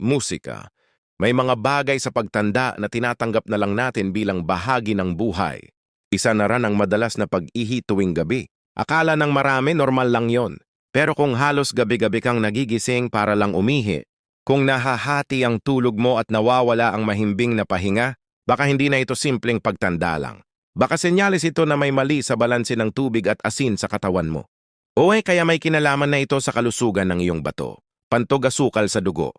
musika. May mga bagay sa pagtanda na tinatanggap na lang natin bilang bahagi ng buhay. Isa na ran ang madalas na pag-ihi tuwing gabi. Akala ng marami normal lang yon. Pero kung halos gabi-gabi kang nagigising para lang umihi, kung nahahati ang tulog mo at nawawala ang mahimbing na pahinga, baka hindi na ito simpleng pagtanda lang. Baka senyalis ito na may mali sa balanse ng tubig at asin sa katawan mo. O eh kaya may kinalaman na ito sa kalusugan ng iyong bato. Pantog asukal sa dugo.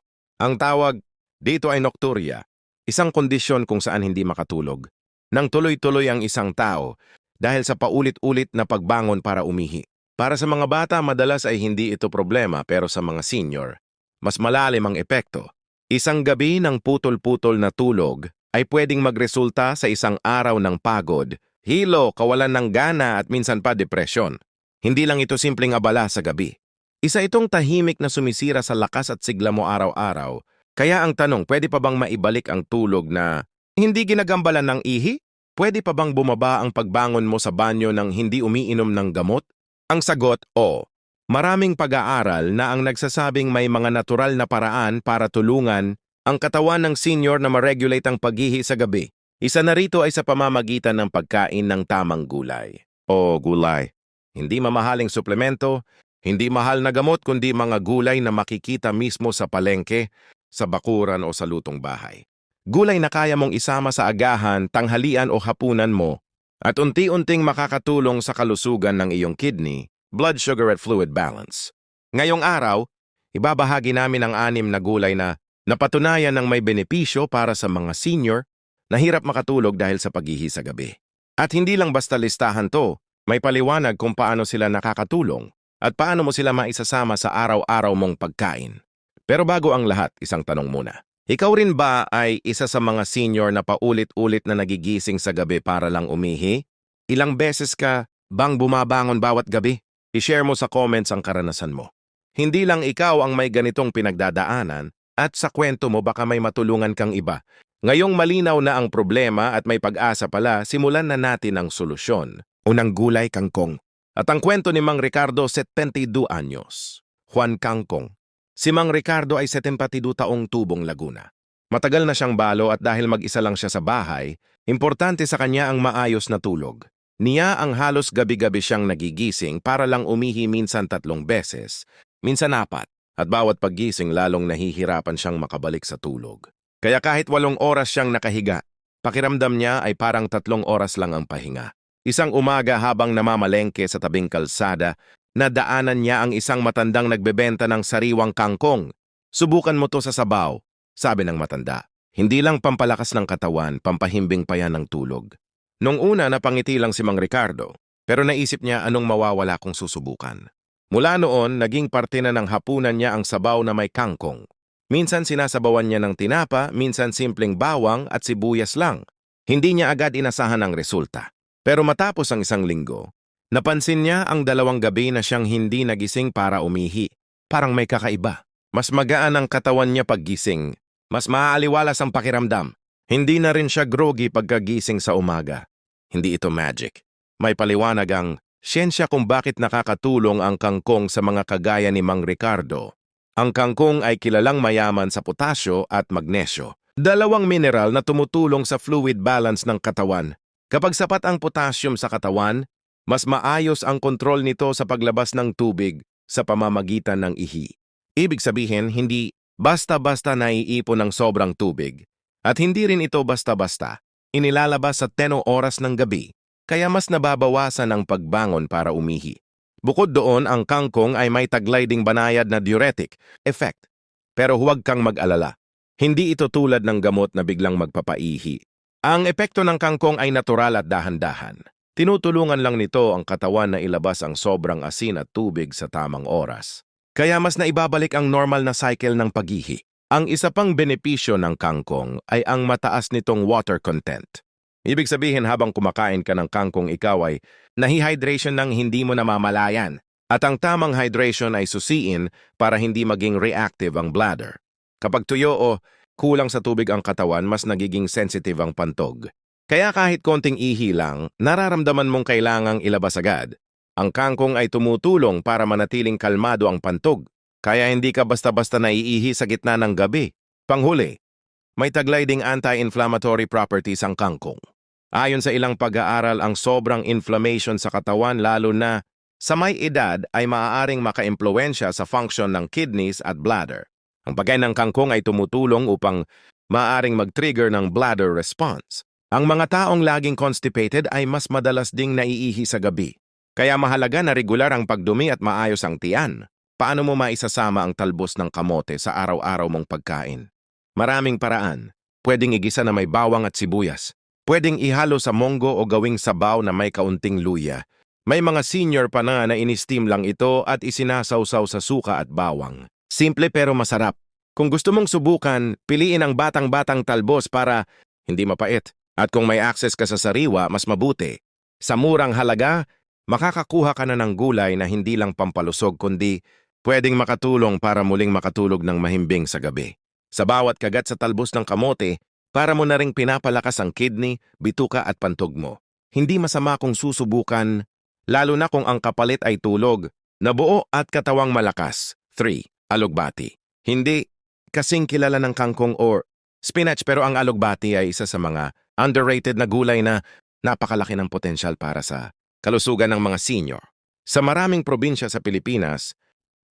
Ang tawag dito ay nocturia, isang kondisyon kung saan hindi makatulog. Nang tuloy-tuloy ang isang tao dahil sa paulit-ulit na pagbangon para umihi. Para sa mga bata, madalas ay hindi ito problema pero sa mga senior, mas malalim ang epekto. Isang gabi ng putol-putol na tulog ay pwedeng magresulta sa isang araw ng pagod, hilo, kawalan ng gana at minsan pa depresyon. Hindi lang ito simpleng abala sa gabi. Isa itong tahimik na sumisira sa lakas at sigla mo araw-araw. Kaya ang tanong, pwede pa bang maibalik ang tulog na hindi ginagambalan ng ihi? Pwede pa bang bumaba ang pagbangon mo sa banyo ng hindi umiinom ng gamot? Ang sagot, oo. Maraming pag-aaral na ang nagsasabing may mga natural na paraan para tulungan ang katawan ng senior na ma-regulate ang paghihi sa gabi. Isa na rito ay sa pamamagitan ng pagkain ng tamang gulay. O gulay. Hindi mamahaling suplemento, hindi mahal na gamot kundi mga gulay na makikita mismo sa palengke, sa bakuran o sa lutong bahay. Gulay na kaya mong isama sa agahan, tanghalian o hapunan mo at unti-unting makakatulong sa kalusugan ng iyong kidney, blood sugar at fluid balance. Ngayong araw, ibabahagi namin ang anim na gulay na napatunayan ng may benepisyo para sa mga senior na hirap makatulog dahil sa paghihi sa gabi. At hindi lang basta listahan to, may paliwanag kung paano sila nakakatulong at paano mo sila maisasama sa araw-araw mong pagkain. Pero bago ang lahat, isang tanong muna. Ikaw rin ba ay isa sa mga senior na paulit-ulit na nagigising sa gabi para lang umihi? Ilang beses ka bang bumabangon bawat gabi? I-share mo sa comments ang karanasan mo. Hindi lang ikaw ang may ganitong pinagdadaanan at sa kwento mo baka may matulungan kang iba. Ngayong malinaw na ang problema at may pag-asa pala, simulan na natin ang solusyon. Unang gulay kangkong. At ang kwento ni Mang Ricardo, 72 anyos. Juan Kangkong. Si Mang Ricardo ay 72 taong tubong Laguna. Matagal na siyang balo at dahil mag-isa lang siya sa bahay, importante sa kanya ang maayos na tulog. Niya ang halos gabi-gabi siyang nagigising para lang umihi minsan tatlong beses, minsan apat, at bawat paggising lalong nahihirapan siyang makabalik sa tulog. Kaya kahit walong oras siyang nakahiga, pakiramdam niya ay parang tatlong oras lang ang pahinga. Isang umaga habang namamalengke sa tabing kalsada, nadaanan niya ang isang matandang nagbebenta ng sariwang kangkong. Subukan mo to sa sabaw, sabi ng matanda. Hindi lang pampalakas ng katawan, pampahimbing pa yan ng tulog. Nung una napangiti lang si Mang Ricardo, pero naisip niya anong mawawala kung susubukan. Mula noon, naging parte na ng hapunan niya ang sabaw na may kangkong. Minsan sinasabawan niya ng tinapa, minsan simpleng bawang at sibuyas lang. Hindi niya agad inasahan ang resulta. Pero matapos ang isang linggo, napansin niya ang dalawang gabi na siyang hindi nagising para umihi. Parang may kakaiba. Mas magaan ang katawan niya paggising. Mas maaaliwalas ang pakiramdam. Hindi na rin siya groggy pagkagising sa umaga. Hindi ito magic. May paliwanag ang siyensya kung bakit nakakatulong ang kangkong sa mga kagaya ni Mang Ricardo. Ang kangkong ay kilalang mayaman sa potasyo at magnesyo. Dalawang mineral na tumutulong sa fluid balance ng katawan. Kapag sapat ang potassium sa katawan, mas maayos ang kontrol nito sa paglabas ng tubig sa pamamagitan ng ihi. Ibig sabihin, hindi basta-basta naiipon ng sobrang tubig. At hindi rin ito basta-basta inilalabas sa 10 oras ng gabi, kaya mas nababawasan ang pagbangon para umihi. Bukod doon, ang kangkong ay may taglay ding banayad na diuretic effect. Pero huwag kang mag-alala. Hindi ito tulad ng gamot na biglang magpapaihi. Ang epekto ng kangkong ay natural at dahan-dahan. Tinutulungan lang nito ang katawan na ilabas ang sobrang asin at tubig sa tamang oras. Kaya mas naibabalik ang normal na cycle ng paghihi. Ang isa pang benepisyo ng kangkong ay ang mataas nitong water content. Ibig sabihin habang kumakain ka ng kangkong ikaw ay nahihydration ng hindi mo namamalayan at ang tamang hydration ay susiin para hindi maging reactive ang bladder. Kapag tuyo o kulang sa tubig ang katawan, mas nagiging sensitive ang pantog. Kaya kahit konting ihi lang, nararamdaman mong kailangang ilabas agad. Ang kangkong ay tumutulong para manatiling kalmado ang pantog kaya hindi ka basta-basta naiihi sa gitna ng gabi. Panghuli, may taglay ding anti-inflammatory properties ang kangkong. Ayon sa ilang pag-aaral, ang sobrang inflammation sa katawan lalo na sa may edad ay maaaring makaimpluensya sa function ng kidneys at bladder. Ang pagkain ng kangkong ay tumutulong upang maaaring mag-trigger ng bladder response. Ang mga taong laging constipated ay mas madalas ding naiihi sa gabi. Kaya mahalaga na regular ang pagdumi at maayos ang tiyan. Paano mo maisasama ang talbos ng kamote sa araw-araw mong pagkain? Maraming paraan. Pwedeng igisa na may bawang at sibuyas. Pwedeng ihalo sa monggo o gawing sabaw na may kaunting luya. May mga senior pa na na in-steam lang ito at isinasawsaw sa suka at bawang. Simple pero masarap. Kung gusto mong subukan, piliin ang batang-batang talbos para hindi mapait. At kung may access ka sa sariwa, mas mabuti. Sa murang halaga, makakakuha ka na ng gulay na hindi lang pampalusog kundi pwedeng makatulong para muling makatulog ng mahimbing sa gabi. Sa bawat kagat sa talbos ng kamote, para mo na ring pinapalakas ang kidney, bituka at pantog mo. Hindi masama kung susubukan, lalo na kung ang kapalit ay tulog, nabuo at katawang malakas. 3. Alugbati. Hindi kasing kilala ng kangkong or spinach pero ang alugbati ay isa sa mga underrated na gulay na napakalaki ng potensyal para sa kalusugan ng mga senior. Sa maraming probinsya sa Pilipinas,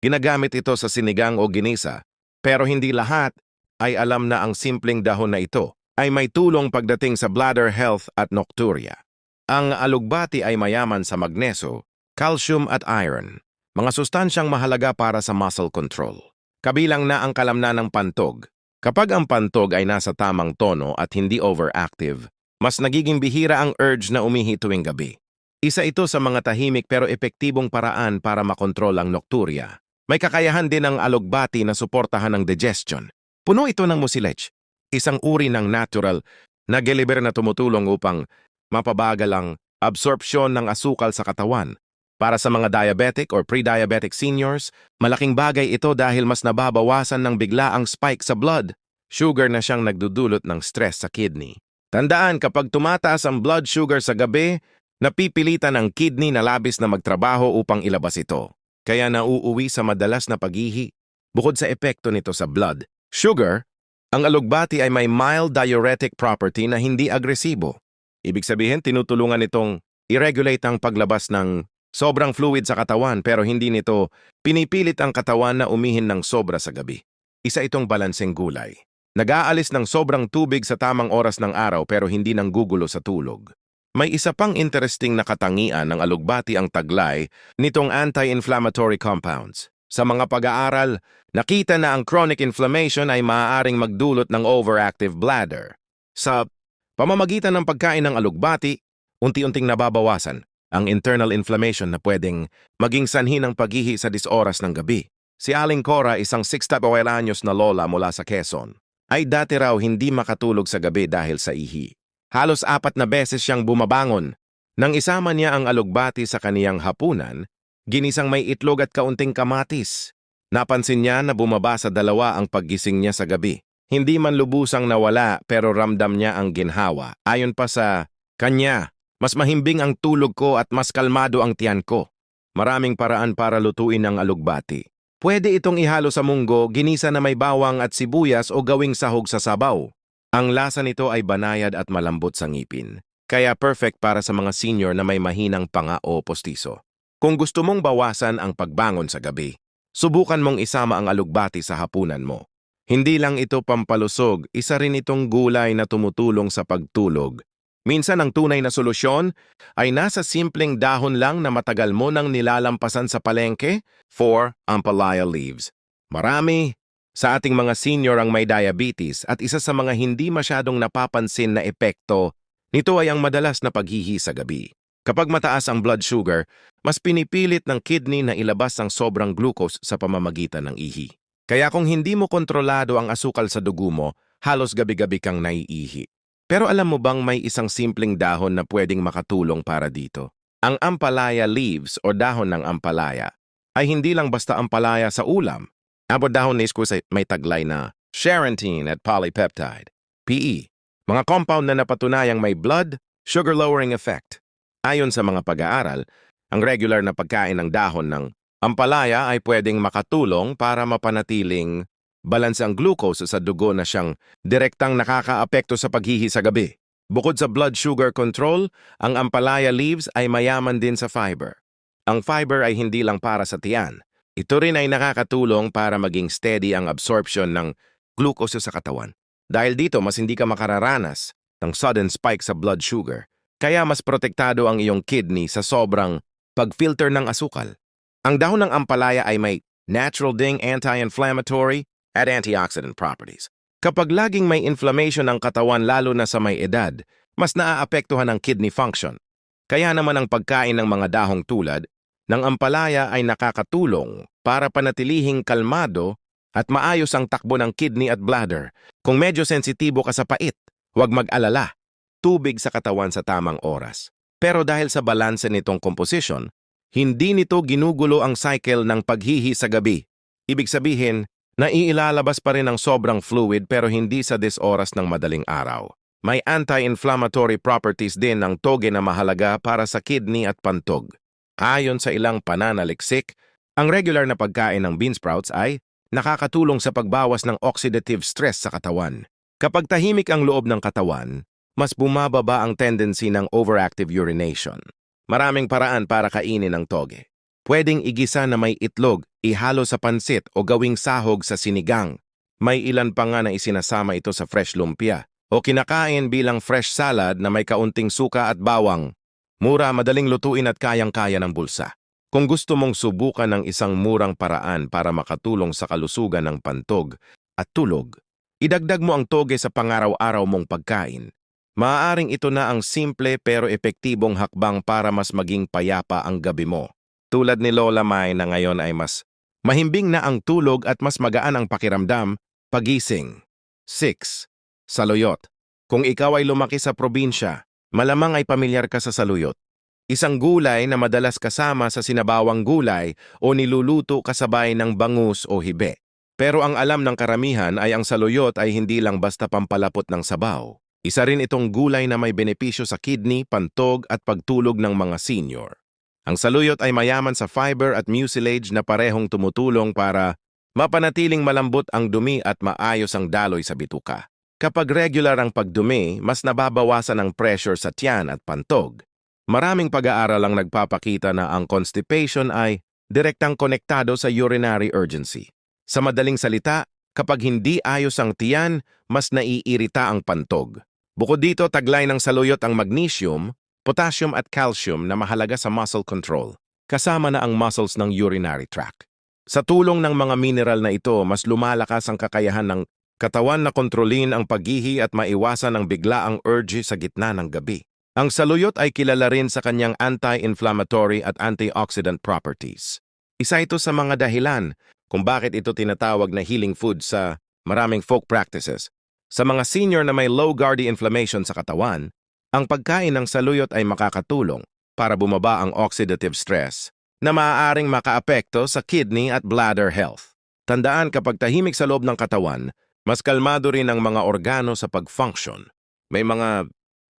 ginagamit ito sa sinigang o ginisa, pero hindi lahat ay alam na ang simpleng dahon na ito ay may tulong pagdating sa bladder health at nocturia. Ang alugbati ay mayaman sa magneso, calcium at iron, mga sustansyang mahalaga para sa muscle control. Kabilang na ang kalamnan ng pantog. Kapag ang pantog ay nasa tamang tono at hindi overactive, mas nagiging bihira ang urge na umihi tuwing gabi. Isa ito sa mga tahimik pero epektibong paraan para makontrol ang nocturia. May kakayahan din ang alugbati na suportahan ng digestion. Puno ito ng mucilage, isang uri ng natural na geliber na tumutulong upang mapabagal ang absorption ng asukal sa katawan. Para sa mga diabetic or pre-diabetic seniors, malaking bagay ito dahil mas nababawasan ng bigla ang spike sa blood. Sugar na siyang nagdudulot ng stress sa kidney. Tandaan kapag tumataas ang blood sugar sa gabi, napipilitan ang kidney na labis na magtrabaho upang ilabas ito. Kaya nauuwi sa madalas na paghihi. Bukod sa epekto nito sa blood, sugar, ang alugbati ay may mild diuretic property na hindi agresibo. Ibig sabihin, tinutulungan itong i-regulate ang paglabas ng sobrang fluid sa katawan pero hindi nito pinipilit ang katawan na umihin ng sobra sa gabi. Isa itong balanseng gulay. Nag-aalis ng sobrang tubig sa tamang oras ng araw pero hindi nang gugulo sa tulog. May isa pang interesting na katangian ng alugbati ang taglay nitong anti-inflammatory compounds. Sa mga pag-aaral, nakita na ang chronic inflammation ay maaaring magdulot ng overactive bladder. Sa pamamagitan ng pagkain ng alugbati, unti-unting nababawasan ang internal inflammation na pwedeng maging sanhi ng paghihi sa disoras ng gabi. Si Aling Cora, isang 6 anyos na lola mula sa Quezon, ay dati raw hindi makatulog sa gabi dahil sa ihi. Halos apat na beses siyang bumabangon. Nang isama niya ang alugbati sa kaniyang hapunan, ginisang may itlog at kaunting kamatis. Napansin niya na bumaba sa dalawa ang paggising niya sa gabi. Hindi man lubusang nawala pero ramdam niya ang ginhawa. Ayon pa sa kanya, mas mahimbing ang tulog ko at mas kalmado ang tiyan ko. Maraming paraan para lutuin ang alugbati. Pwede itong ihalo sa munggo, ginisa na may bawang at sibuyas o gawing sahog sa sabaw. Ang lasa nito ay banayad at malambot sa ngipin, kaya perfect para sa mga senior na may mahinang panga o postiso. Kung gusto mong bawasan ang pagbangon sa gabi, subukan mong isama ang alugbati sa hapunan mo. Hindi lang ito pampalusog, isa rin itong gulay na tumutulong sa pagtulog. Minsan ang tunay na solusyon ay nasa simpleng dahon lang na matagal mo nang nilalampasan sa palengke for ampalaya leaves. Marami, sa ating mga senior ang may diabetes at isa sa mga hindi masyadong napapansin na epekto nito ay ang madalas na paghihi sa gabi. Kapag mataas ang blood sugar, mas pinipilit ng kidney na ilabas ang sobrang glucose sa pamamagitan ng ihi. Kaya kung hindi mo kontrolado ang asukal sa dugo mo, halos gabi-gabi kang naiihi. Pero alam mo bang may isang simpleng dahon na pwedeng makatulong para dito? Ang ampalaya leaves o dahon ng ampalaya ay hindi lang basta ampalaya sa ulam, Abot dahon ni sa may taglay na Charantine at polypeptide, PE, mga compound na napatunayang may blood, sugar-lowering effect. Ayon sa mga pag-aaral, ang regular na pagkain ng dahon ng ampalaya ay pwedeng makatulong para mapanatiling Balanse ang glucose sa dugo na siyang direktang nakakaapekto sa paghihi sa gabi. Bukod sa blood sugar control, ang ampalaya leaves ay mayaman din sa fiber. Ang fiber ay hindi lang para sa tiyan. Ito rin ay nakakatulong para maging steady ang absorption ng glucose sa katawan. Dahil dito, mas hindi ka makararanas ng sudden spike sa blood sugar. Kaya mas protektado ang iyong kidney sa sobrang pag-filter ng asukal. Ang dahon ng ampalaya ay may natural ding anti-inflammatory at antioxidant properties. Kapag laging may inflammation ng katawan lalo na sa may edad, mas naaapektuhan ang kidney function. Kaya naman ang pagkain ng mga dahong tulad ng ampalaya ay nakakatulong para panatilihing kalmado at maayos ang takbo ng kidney at bladder. Kung medyo sensitibo ka sa pait, huwag mag-alala. Tubig sa katawan sa tamang oras. Pero dahil sa balanse nitong composition, hindi nito ginugulo ang cycle ng paghihi sa gabi. Ibig sabihin, naiilalabas pa rin ang sobrang fluid pero hindi sa disoras ng madaling araw. May anti-inflammatory properties din ang toge na mahalaga para sa kidney at pantog. Ayon sa ilang pananaliksik, ang regular na pagkain ng bean sprouts ay nakakatulong sa pagbawas ng oxidative stress sa katawan. Kapag tahimik ang loob ng katawan, mas bumababa ang tendency ng overactive urination. Maraming paraan para kainin ang toge. Pwedeng igisa na may itlog, ihalo sa pansit o gawing sahog sa sinigang. May ilan pa nga na isinasama ito sa fresh lumpia o kinakain bilang fresh salad na may kaunting suka at bawang. Mura, madaling lutuin at kayang-kaya ng bulsa. Kung gusto mong subukan ng isang murang paraan para makatulong sa kalusugan ng pantog at tulog, idagdag mo ang toge sa pangaraw-araw mong pagkain. Maaaring ito na ang simple pero epektibong hakbang para mas maging payapa ang gabi mo. Tulad ni Lola Mai na ngayon ay mas mahimbing na ang tulog at mas magaan ang pakiramdam, pagising. 6. Saluyot. Kung ikaw ay lumaki sa probinsya, malamang ay pamilyar ka sa saluyot. Isang gulay na madalas kasama sa sinabawang gulay o niluluto kasabay ng bangus o hibe. Pero ang alam ng karamihan ay ang saluyot ay hindi lang basta pampalapot ng sabaw. Isa rin itong gulay na may benepisyo sa kidney, pantog at pagtulog ng mga senior. Ang saluyot ay mayaman sa fiber at mucilage na parehong tumutulong para mapanatiling malambot ang dumi at maayos ang daloy sa bituka. Kapag regular ang pagdumi, mas nababawasan ang pressure sa tiyan at pantog. Maraming pag-aaral ang nagpapakita na ang constipation ay direktang konektado sa urinary urgency. Sa madaling salita, kapag hindi ayos ang tiyan, mas naiirita ang pantog. Bukod dito, taglay ng saluyot ang magnesium, potassium at calcium na mahalaga sa muscle control, kasama na ang muscles ng urinary tract. Sa tulong ng mga mineral na ito, mas lumalakas ang kakayahan ng katawan na kontrolin ang paghihi at maiwasan ang biglaang urge sa gitna ng gabi. Ang saluyot ay kilala rin sa kanyang anti-inflammatory at antioxidant properties. Isa ito sa mga dahilan kung bakit ito tinatawag na healing food sa maraming folk practices. Sa mga senior na may low guardy inflammation sa katawan, ang pagkain ng saluyot ay makakatulong para bumaba ang oxidative stress na maaaring makaapekto sa kidney at bladder health. Tandaan kapag tahimik sa loob ng katawan, mas kalmado rin ang mga organo sa pag-function. May mga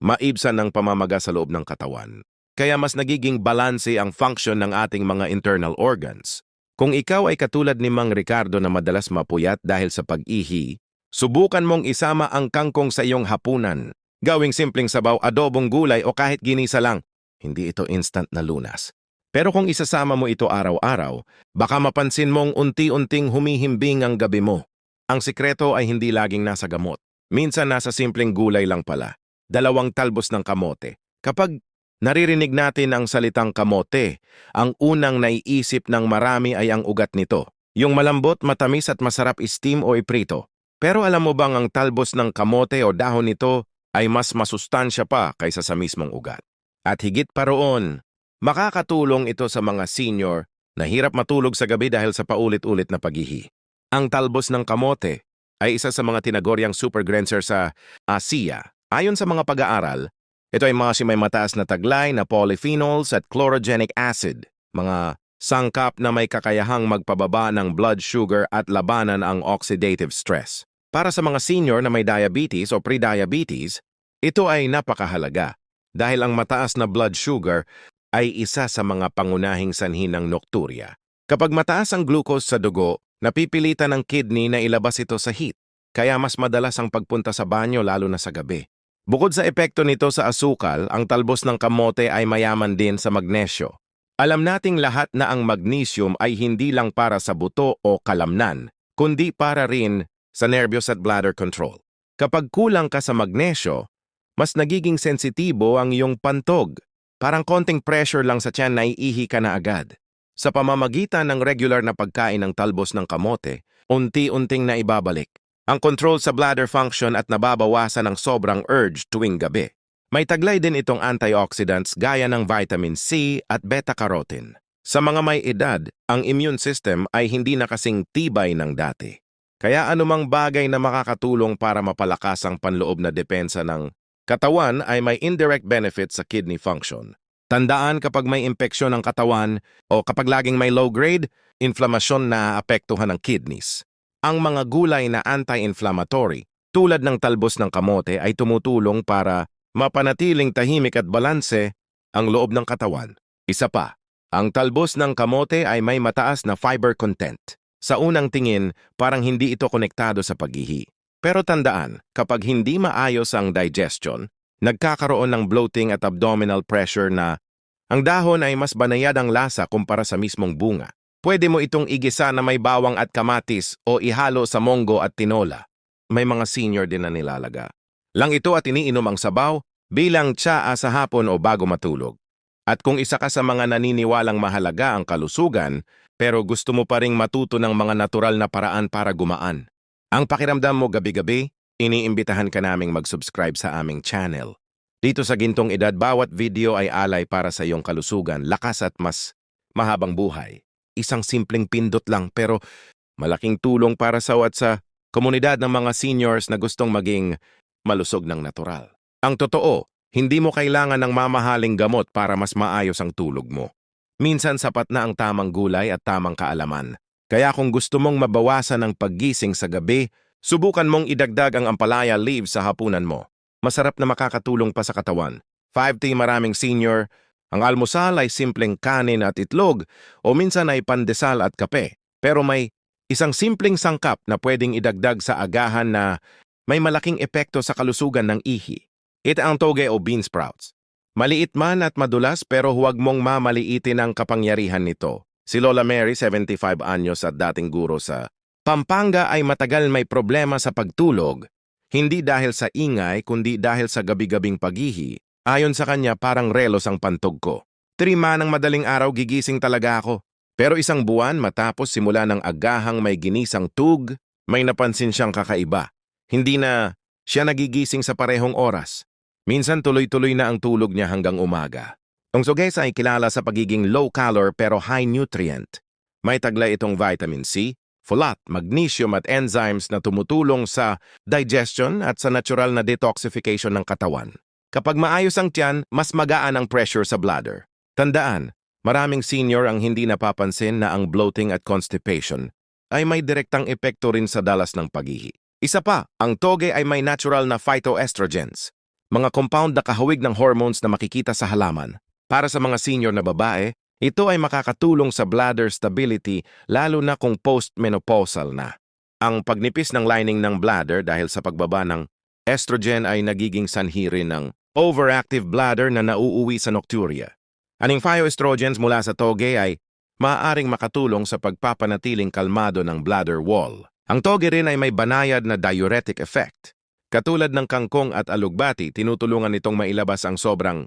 maibsan ng pamamaga sa loob ng katawan. Kaya mas nagiging balanse ang function ng ating mga internal organs. Kung ikaw ay katulad ni Mang Ricardo na madalas mapuyat dahil sa pag-ihi, subukan mong isama ang kangkong sa iyong hapunan Gawing simpleng sabaw, adobong gulay o kahit ginisa lang, hindi ito instant na lunas. Pero kung isasama mo ito araw-araw, baka mapansin mong unti-unting humihimbing ang gabi mo. Ang sikreto ay hindi laging nasa gamot. Minsan nasa simpleng gulay lang pala. Dalawang talbos ng kamote. Kapag naririnig natin ang salitang kamote, ang unang naiisip ng marami ay ang ugat nito. Yung malambot, matamis at masarap steam o iprito. Pero alam mo bang ang talbos ng kamote o dahon nito ay mas masustansya pa kaysa sa mismong ugat. At higit pa roon, makakatulong ito sa mga senior na hirap matulog sa gabi dahil sa paulit-ulit na paghihi. Ang talbos ng kamote ay isa sa mga tinagoryang supergrancer sa Asia. Ayon sa mga pag-aaral, ito ay mga may mataas na taglay na polyphenols at chlorogenic acid, mga sangkap na may kakayahang magpababa ng blood sugar at labanan ang oxidative stress. Para sa mga senior na may diabetes o pre-diabetes, ito ay napakahalaga dahil ang mataas na blood sugar ay isa sa mga pangunahing sanhi ng nocturia. Kapag mataas ang glucose sa dugo, Napipilitan ng kidney na ilabas ito sa heat, kaya mas madalas ang pagpunta sa banyo lalo na sa gabi. Bukod sa epekto nito sa asukal, ang talbos ng kamote ay mayaman din sa magnesyo. Alam nating lahat na ang magnesium ay hindi lang para sa buto o kalamnan, kundi para rin sa nervyos at bladder control. Kapag kulang ka sa magnesyo, mas nagiging sensitibo ang iyong pantog. Parang konting pressure lang sa tiyan na iihi ka na agad. Sa pamamagitan ng regular na pagkain ng talbos ng kamote, unti-unting na ibabalik ang control sa bladder function at nababawasan ang sobrang urge tuwing gabi. May taglay din itong antioxidants gaya ng vitamin C at beta-carotene. Sa mga may edad, ang immune system ay hindi na kasing tibay ng dati. Kaya anumang bagay na makakatulong para mapalakas ang panloob na depensa ng katawan ay may indirect benefit sa kidney function. Tandaan kapag may impeksyon ng katawan o kapag laging may low grade, inflamasyon na apektuhan ng kidneys. Ang mga gulay na anti-inflammatory tulad ng talbos ng kamote ay tumutulong para mapanatiling tahimik at balanse ang loob ng katawan. Isa pa, ang talbos ng kamote ay may mataas na fiber content. Sa unang tingin, parang hindi ito konektado sa paghihi. Pero tandaan, kapag hindi maayos ang digestion, nagkakaroon ng bloating at abdominal pressure na ang dahon ay mas banayad ang lasa kumpara sa mismong bunga. Pwede mo itong igisa na may bawang at kamatis o ihalo sa monggo at tinola. May mga senior din na nilalaga. Lang ito at iniinom ang sabaw bilang tsaa sa hapon o bago matulog. At kung isa ka sa mga naniniwalang mahalaga ang kalusugan, pero gusto mo pa ring matuto ng mga natural na paraan para gumaan. Ang pakiramdam mo gabi-gabi, iniimbitahan ka naming mag-subscribe sa aming channel. Dito sa Gintong Edad, bawat video ay alay para sa iyong kalusugan, lakas at mas mahabang buhay. Isang simpleng pindot lang pero malaking tulong para sa at sa komunidad ng mga seniors na gustong maging malusog ng natural. Ang totoo, hindi mo kailangan ng mamahaling gamot para mas maayos ang tulog mo. Minsan sapat na ang tamang gulay at tamang kaalaman. Kaya kung gusto mong mabawasan ang paggising sa gabi, subukan mong idagdag ang ampalaya leaves sa hapunan mo. Masarap na makakatulong pa sa katawan. 5T maraming senior, ang almusal ay simpleng kanin at itlog o minsan ay pandesal at kape. Pero may isang simpleng sangkap na pwedeng idagdag sa agahan na may malaking epekto sa kalusugan ng ihi. Ito ang toge o bean sprouts. Maliit man at madulas pero huwag mong mamaliitin ang kapangyarihan nito. Si Lola Mary, 75 anyos at dating guro sa Pampanga ay matagal may problema sa pagtulog hindi dahil sa ingay, kundi dahil sa gabi-gabing paghihi. Ayon sa kanya, parang relos ang pantog ko. Trima ng madaling araw gigising talaga ako. Pero isang buwan matapos simula ng agahang may ginisang tug, may napansin siyang kakaiba. Hindi na siya nagigising sa parehong oras. Minsan tuloy-tuloy na ang tulog niya hanggang umaga. Ang sugesa ay kilala sa pagiging low-calor pero high-nutrient. May taglay itong vitamin C, folate, magnesium at enzymes na tumutulong sa digestion at sa natural na detoxification ng katawan. Kapag maayos ang tiyan, mas magaan ang pressure sa bladder. Tandaan, maraming senior ang hindi napapansin na ang bloating at constipation ay may direktang epekto rin sa dalas ng paghihi. Isa pa, ang toge ay may natural na phytoestrogens, mga compound na kahawig ng hormones na makikita sa halaman. Para sa mga senior na babae, ito ay makakatulong sa bladder stability lalo na kung postmenopausal na. Ang pagnipis ng lining ng bladder dahil sa pagbaba ng estrogen ay nagiging sanhi rin ng overactive bladder na nauuwi sa nocturia. Aning phytoestrogens mula sa toge ay maaaring makatulong sa pagpapanatiling kalmado ng bladder wall. Ang toge rin ay may banayad na diuretic effect. Katulad ng kangkong at alugbati, tinutulungan nitong mailabas ang sobrang